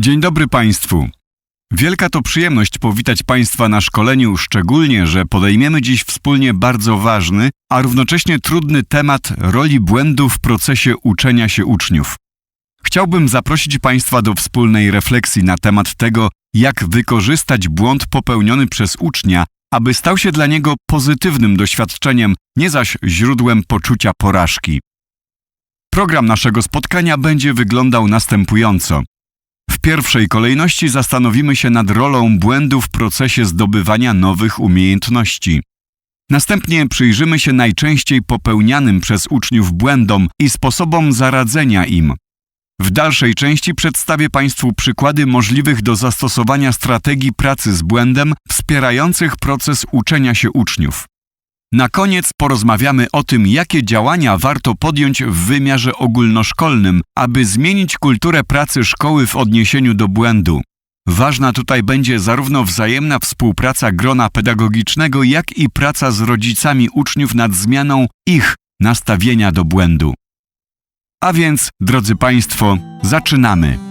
Dzień dobry Państwu. Wielka to przyjemność powitać Państwa na szkoleniu, szczególnie, że podejmiemy dziś wspólnie bardzo ważny, a równocześnie trudny temat roli błędu w procesie uczenia się uczniów. Chciałbym zaprosić Państwa do wspólnej refleksji na temat tego, jak wykorzystać błąd popełniony przez ucznia, aby stał się dla niego pozytywnym doświadczeniem, nie zaś źródłem poczucia porażki. Program naszego spotkania będzie wyglądał następująco. Pierwszej kolejności zastanowimy się nad rolą błędu w procesie zdobywania nowych umiejętności. Następnie przyjrzymy się najczęściej popełnianym przez uczniów błędom i sposobom zaradzenia im. W dalszej części przedstawię Państwu przykłady możliwych do zastosowania strategii pracy z błędem wspierających proces uczenia się uczniów. Na koniec porozmawiamy o tym, jakie działania warto podjąć w wymiarze ogólnoszkolnym, aby zmienić kulturę pracy szkoły w odniesieniu do błędu. Ważna tutaj będzie zarówno wzajemna współpraca grona pedagogicznego, jak i praca z rodzicami uczniów nad zmianą ich nastawienia do błędu. A więc, drodzy Państwo, zaczynamy.